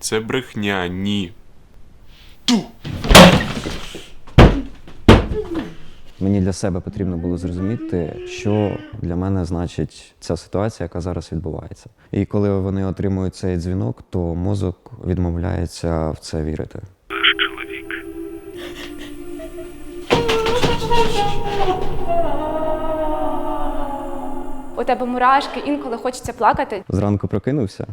Це брехня, ні. Мені для себе потрібно було зрозуміти, що для мене значить ця ситуація, яка зараз відбувається. І коли вони отримують цей дзвінок, то мозок відмовляється в це вірити. У тебе мурашки, інколи хочеться плакати. Зранку прокинувся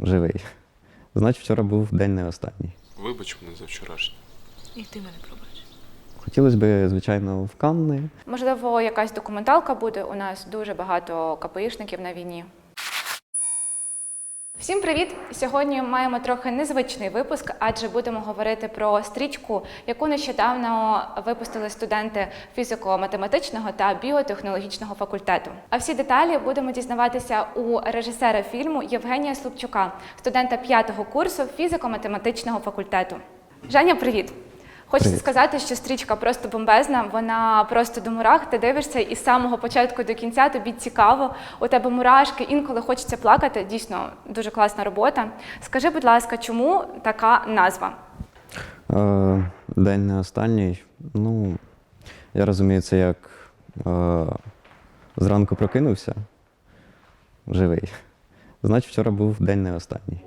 живий. Значить, вчора був день не останній. Вибач мене за вчорашнє. І ти мене пробач. Хотілося б, звичайно, в Канни. Можливо, якась документалка буде. У нас дуже багато КПІшників на війні. Всім привіт! Сьогодні маємо трохи незвичний випуск, адже будемо говорити про стрічку, яку нещодавно випустили студенти фізико-математичного та біотехнологічного факультету. А всі деталі будемо дізнаватися у режисера фільму Євгенія Слупчука, студента п'ятого курсу фізико-математичного факультету. Женя, привіт! Хочеться Привіт. сказати, що стрічка просто бомбезна, вона просто до мурах. Ти дивишся і з самого початку до кінця тобі цікаво. У тебе мурашки, інколи хочеться плакати. Дійсно, дуже класна робота. Скажи, будь ласка, чому така назва? Е, день не останній. Ну, я розумію, це як е, зранку прокинувся живий. Значить, вчора був день не останній.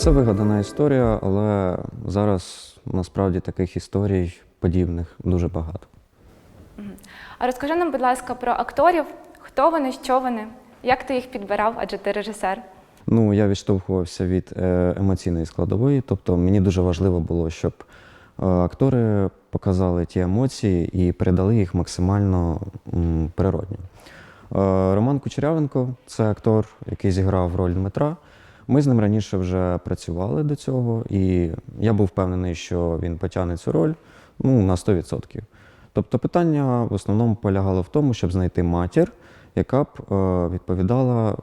Це вигадана історія, але зараз насправді таких історій подібних дуже багато. А розкажи нам, будь ласка, про акторів, хто вони, що вони, як ти їх підбирав, адже ти режисер. Ну, я відштовхувався від е, емоційної складової, тобто мені дуже важливо було, щоб е, актори показали ті емоції і передали їх максимально природньо. Е, Роман Кучерявенко це актор, який зіграв роль Дмитра. Ми з ним раніше вже працювали до цього, і я був впевнений, що він потягне цю роль ну, на 100%. Тобто питання в основному полягало в тому, щоб знайти матір, яка б е, відповідала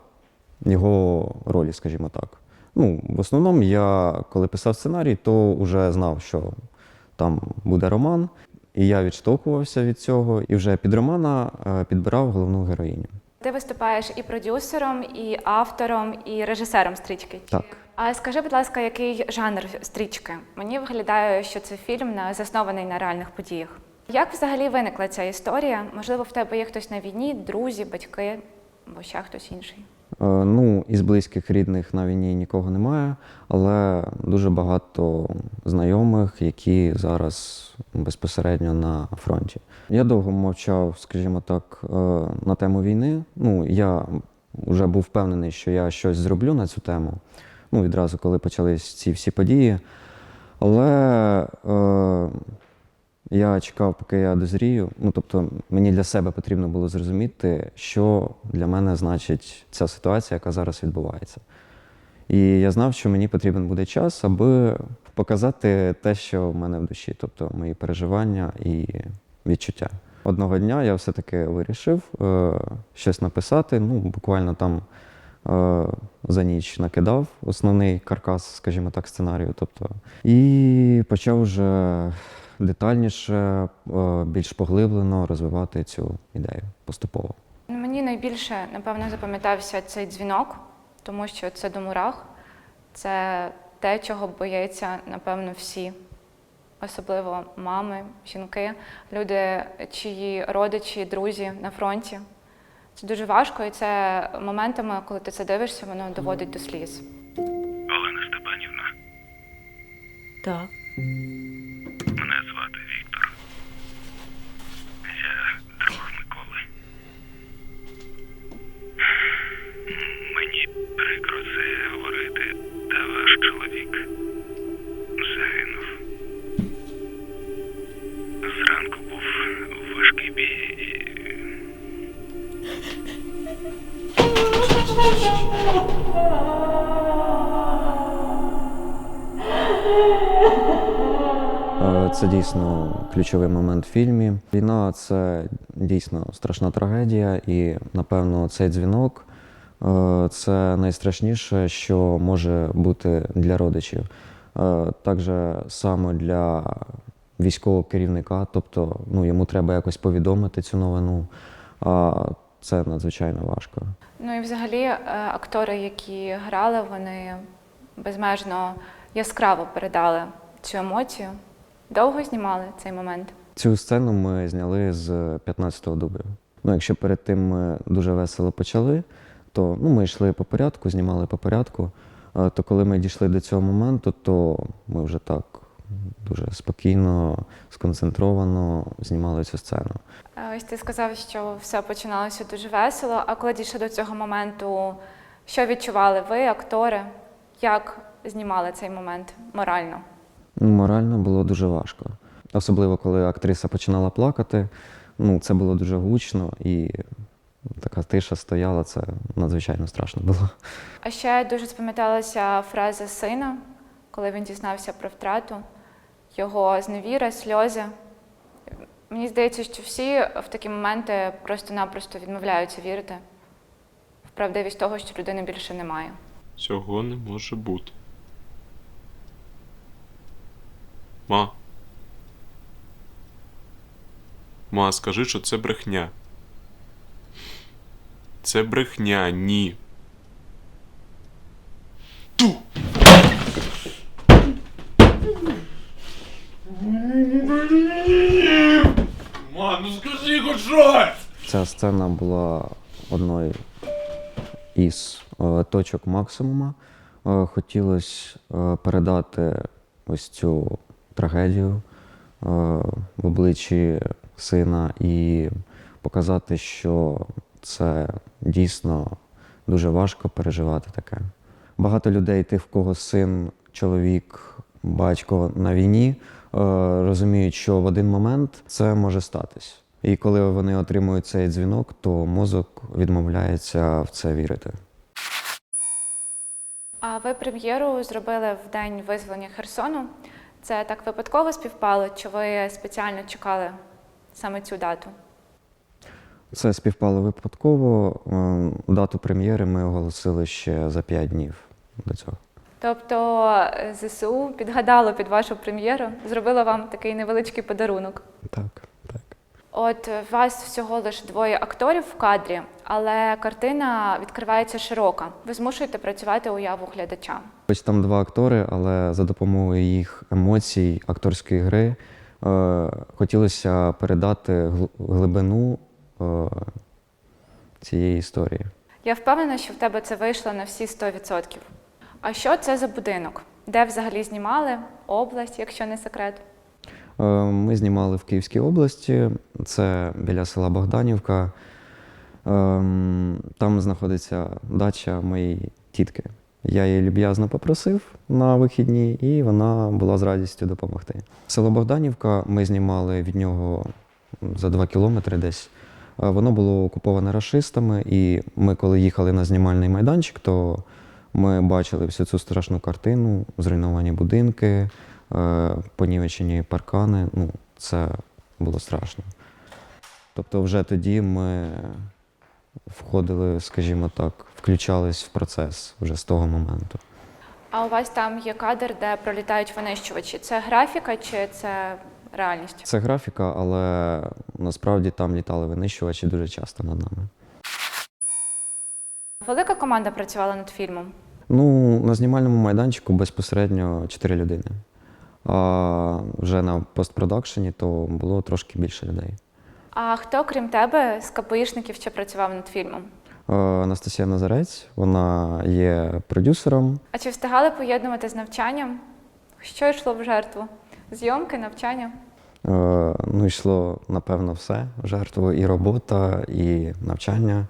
його ролі, скажімо так. Ну, в основному я, коли писав сценарій, то вже знав, що там буде роман, і я відштовхувався від цього, і вже під романа е, підбирав головну героїню. Ти виступаєш і продюсером, і автором, і режисером стрічки. Так. А скажи, будь ласка, який жанр стрічки? Мені виглядає, що це фільм заснований на реальних подіях. Як взагалі виникла ця історія? Можливо, в тебе є хтось на війні, друзі, батьки або ще хтось інший. Е, Ну, із близьких рідних на війні нікого немає, але дуже багато знайомих, які зараз безпосередньо на фронті. Я довго мовчав, скажімо так, е, на тему війни. Ну, я вже був впевнений, що я щось зроблю на цю тему. Ну, відразу, коли почались ці всі події. Але е, я чекав, поки я дозрію. Ну, тобто, мені для себе потрібно було зрозуміти, що для мене значить ця ситуація, яка зараз відбувається. І я знав, що мені потрібен буде час, аби показати те, що в мене в душі, тобто мої переживання і відчуття. Одного дня я все-таки вирішив е, щось написати. Ну, буквально там е, за ніч накидав основний каркас, скажімо так, сценарію. Тобто, і почав вже детальніше, е, більш поглиблено розвивати цю ідею поступово. Мені найбільше, напевно, запам'ятався цей дзвінок, тому що це до мурах. Це те, чого бояться, напевно, всі, особливо мами, жінки, люди, чиї родичі, друзі на фронті. Це дуже важко, і це моментами, коли ти це дивишся, воно доводить до сліз. Олена Степанівна, Так. Дійсно ключовий момент в фільмі. Війна це дійсно страшна трагедія, і напевно цей дзвінок е, це найстрашніше, що може бути для родичів. Е, Так же само для військового керівника, тобто ну, йому треба якось повідомити цю новину. Це надзвичайно важко. Ну і взагалі е, актори, які грали, вони безмежно яскраво передали цю емоцію. Довго знімали цей момент. Цю сцену ми зняли з 15-го дублю. Ну, якщо перед тим ми дуже весело почали, то ну, ми йшли по порядку, знімали по порядку. То коли ми дійшли до цього моменту, то ми вже так дуже спокійно, сконцентровано знімали цю сцену. Е, Ось ти сказав, що все починалося дуже весело. А коли дійшли до цього моменту, що відчували ви, актори? Як знімали цей момент морально? Ну, Морально було дуже важко. Особливо, коли актриса починала плакати. Ну, це було дуже гучно і така тиша стояла, це надзвичайно страшно було. А ще дуже запам'яталася фраза сина, коли він дізнався про втрату, його зневіра, сльози. Мені здається, що всі в такі моменти просто-напросто відмовляються вірити в правдивість того, що людини більше немає. Цього не може бути. Ма. Ма, скажи, що це брехня. Це брехня, ні. Ту! Ма, ну скажи хоч щось! Ця сцена була одною із е, точок максимума. Е, Хотілося е, передати ось цю трагедію е, в обличчі сина і показати, що це дійсно дуже важко переживати таке. Багато людей, тих, в кого син, чоловік, батько на війні, е, розуміють, що в один момент це може статись. І коли вони отримують цей дзвінок, то мозок відмовляється в це вірити. А ви прем'єру зробили в день визволення Херсону. Це так випадково співпало, чи ви спеціально чекали саме цю дату? Це співпало випадково. Е, Дату прем'єри ми оголосили ще за 5 днів до цього. Тобто е, ЗСУ підгадало під вашу прем'єру, зробило вам такий невеличкий подарунок. Так. От е, вас всього лише двоє акторів в кадрі, але картина відкривається широка. Ви змушуєте працювати уяву глядача. Ось там два актори, але за допомогою їх емоцій, акторської гри е, хотілося передати гл- глибину е, цієї історії. Я впевнена, що в тебе це вийшло на всі 100%. А що це за будинок? Де взагалі знімали? Область, якщо не секрет? Е, Ми знімали в Київській області, це біля села Богданівка. Ем, Там знаходиться дача моєї тітки. Я її люб'язно попросив на вихідні, і вона була з радістю допомогти. Село Богданівка ми знімали від нього за два кілометри десь. Е, Воно було окуповане рашистами, і ми, коли їхали на знімальний майданчик, то ми бачили всю цю страшну картину, зруйновані будинки, е, понівечені паркани. Ну, це було страшно. Тобто, вже тоді ми входили, скажімо так, включались в процес вже з того моменту. А у вас там є кадр, де пролітають винищувачі. Це графіка чи це реальність? Це графіка, але насправді там літали винищувачі дуже часто над нами. Велика команда працювала над фільмом. Ну, на знімальному майданчику безпосередньо 4 людини. А вже на постпродакшені то було трошки більше людей. А хто, крім тебе, з КПІшників ще працював над фільмом? Е, Анастасія Назарець, вона є продюсером. А чи встигали поєднувати з навчанням? Що йшло в жертву? Зйомки, навчання? Е, Ну, йшло, напевно, все. в Жертву і робота, і навчання.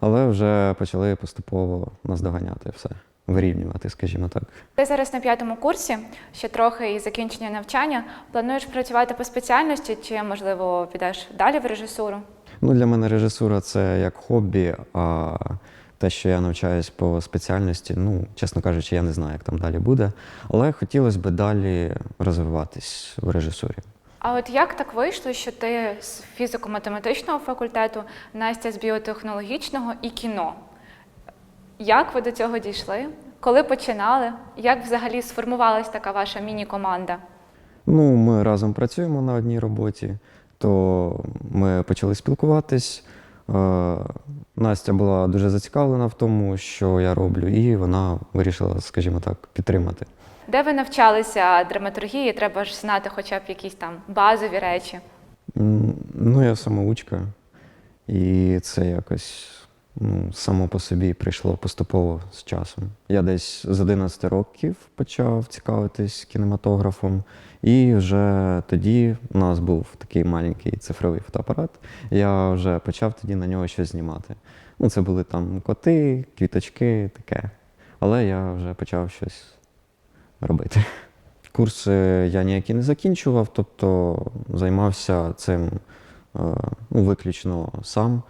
Але вже почали поступово наздоганяти все, вирівнювати, скажімо так. Ти зараз на п'ятому курсі, ще трохи і закінчення навчання. Плануєш працювати по спеціальності, чи можливо підеш далі в режисуру? Ну, для мене режисура це як хобі, а те, що я навчаюсь по спеціальності, ну, чесно кажучи, я не знаю, як там далі буде. Але хотілося б далі розвиватись в режисурі. А от як так вийшло, що ти з фізико-математичного факультету, Настя з біотехнологічного і кіно? Як ви до цього дійшли? Коли починали? Як взагалі сформувалась така ваша міні-команда? Ну, ми разом працюємо на одній роботі, то ми почали спілкуватись. Е, Настя була дуже зацікавлена в тому, що я роблю, і вона вирішила, скажімо так, підтримати. Де ви навчалися драматургії? Треба ж знати хоча б якісь там базові речі. М, Ну, я самоучка, і це якось ну, само по собі прийшло поступово з часом. Я десь з 11 років почав цікавитись кінематографом, і вже тоді у нас був такий маленький цифровий фотоапарат. Я вже почав тоді на нього щось знімати. Ну, це були там коти, квіточки, таке. Але я вже почав щось робити. Курси я ніякі не закінчував, тобто займався цим е, ну, виключно сам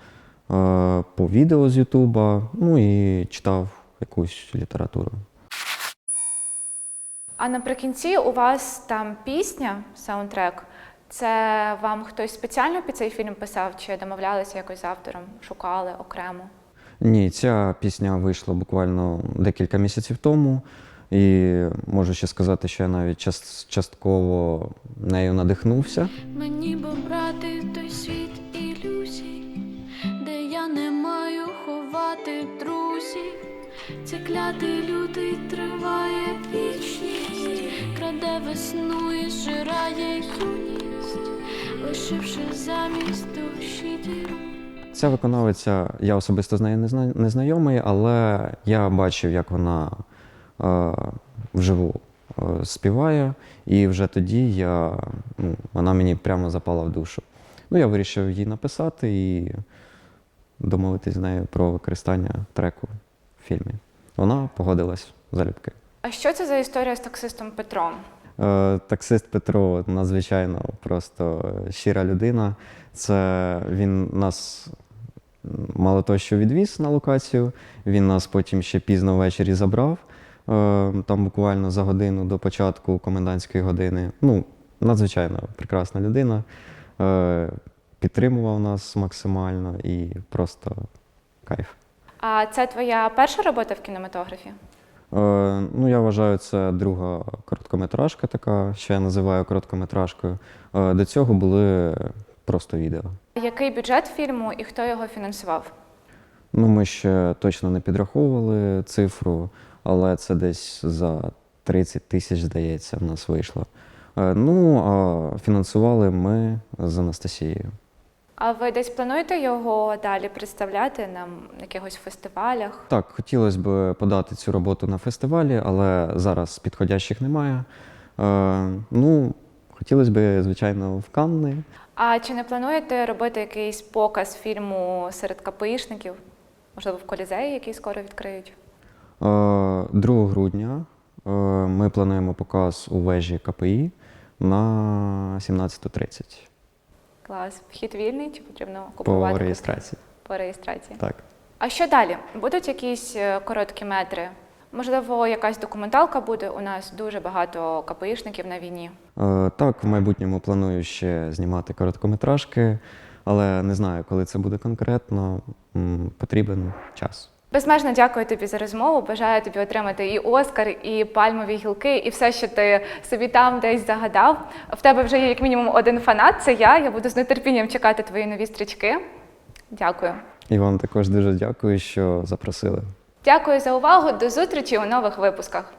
по відео з Ютуба, ну і читав якусь літературу. А наприкінці у вас там пісня, саундтрек. Це вам хтось спеціально під цей фільм писав, чи домовлялися якось з автором, шукали окремо? Ні, ця пісня вийшла буквально декілька місяців тому, і можу ще сказати, що я навіть час- частково нею надихнувся. Мені б Цей клятий лютий триває вічність, краде весну і зжирає юність, лишивши замість душі діру. Ця виконавиця, я особисто з нею не знайомий, але я бачив, як вона е, вживу е, співає, і вже тоді я, ну, вона мені прямо запала в душу. Ну, я вирішив їй написати і домовитись з нею про використання треку в фільмі. Вона погодилась залюбки. А що це за історія з таксистом Петром? Е, Таксист Петро надзвичайно просто щира людина. Це він нас мало того, що відвіз на локацію, він нас потім ще пізно ввечері забрав, е, там буквально за годину до початку комендантської години. Ну, надзвичайно прекрасна людина. Е, Підтримував нас максимально і просто кайф. А це твоя перша робота в кінематографі? Е, ну, я вважаю, це друга короткометражка така, що я називаю короткометражкою. Е, до цього були просто відео. Який бюджет фільму і хто його фінансував? Ну, ми ще точно не підраховували цифру, але це десь за 30 тисяч, здається, в нас вийшло. Е, ну, а фінансували ми з Анастасією. А ви десь плануєте його далі представляти на якихось фестивалях? Так, хотілося б подати цю роботу на фестивалі, але зараз підходящих немає. Е, ну, хотілося б, звичайно, в Канни. А чи не плануєте робити якийсь показ фільму серед КПІшників? Можливо, в колізеї, який скоро відкриють? Е, 2 грудня е, ми плануємо показ у вежі КПІ на 17.30 Клас. Вхід вільний чи потрібно по купувати? реєстрації. По реєстрації. Так. А що далі? Будуть якісь е, короткі метри? Можливо, якась документалка буде. У нас дуже багато КПІшників на війні. Е, Так, в майбутньому планую ще знімати короткометражки, але не знаю, коли це буде конкретно. М, Потрібен час. Безмежно дякую тобі за розмову. Бажаю тобі отримати і Оскар, і пальмові гілки, і все, що ти собі там десь загадав. В тебе вже є як мінімум один фанат. Це я. Я буду з нетерпінням чекати твої нові стрічки. Дякую. І вам також дуже дякую, що запросили. Дякую за увагу. До зустрічі у нових випусках.